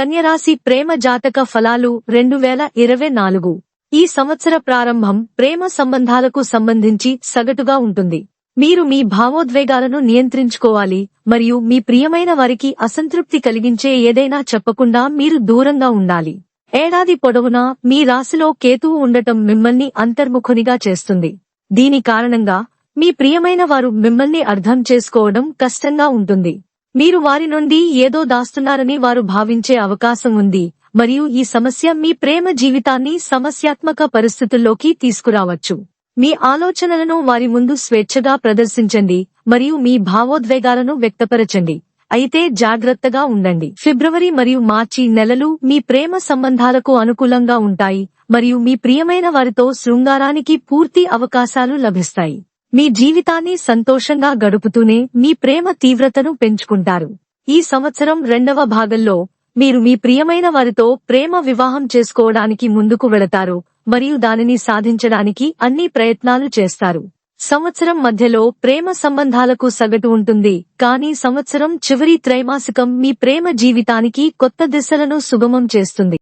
కన్యరాశి ప్రేమ జాతక ఫలాలు రెండు వేల ఇరవై నాలుగు. ఈ సంవత్సర ప్రారంభం ప్రేమ సంబంధాలకు సంబంధించి సగటుగా ఉంటుంది. మీరు మీ భావోద్వేగాలను నియంత్రించుకోవాలి మరియు మీ ప్రియమైన వారికి అసంతృప్తి కలిగించే ఏదైనా చెప్పకుండా మీరు దూరంగా ఉండాలి. ఏడాది పొడవునా మీ రాశిలో కేతువు ఉండటం మిమ్మల్ని అంతర్ముఖునిగా చేస్తుంది. దీని కారణంగా మీ ప్రియమైన వారు మిమ్మల్ని అర్థం చేసుకోవడం కష్టంగా ఉంటుంది. మీరు వారి నుండి ఏదో దాస్తున్నారని వారు భావించే అవకాశం ఉంది. మరియు ఈ సమస్య మీ ప్రేమ జీవితాన్ని సమస్యాత్మక పరిస్థితుల్లోకి తీసుకురావచ్చు. మీ ఆలోచనలను వారి ముందు స్వేచ్ఛగా ప్రదర్శించండి. మరియు మీ భావోద్వేగాలను వ్యక్తపరచండి. అయితే జాగ్రత్తగా ఉండండి. ఫిబ్రవరి మరియు మార్చి నెలలు మీ ప్రేమ సంబంధాలకు అనుకూలంగా ఉంటాయి. మరియు మీ ప్రియమైన వారితో శృంగారానికి పూర్తి అవకాశాలు లభిస్తాయి. మీ జీవితాన్ని సంతోషంగా గడుపుతూనే మీ ప్రేమ తీవ్రతను పెంచుకుంటారు. ఈ సంవత్సరం రెండవ భాగంలో మీరు మీ ప్రియమైన వారితో ప్రేమ వివాహం చేసుకోవడానికి ముందుకు వెళతారు మరియు దానిని సాధించడానికి అన్ని ప్రయత్నాలు చేస్తారు. సంవత్సరం మధ్యలో ప్రేమ సంబంధాలకు సగటు ఉంటుంది కానీ సంవత్సరం చివరి త్రైమాసికం మీ ప్రేమ జీవితానికి కొత్త దిశలను సుగమం చేస్తుంది.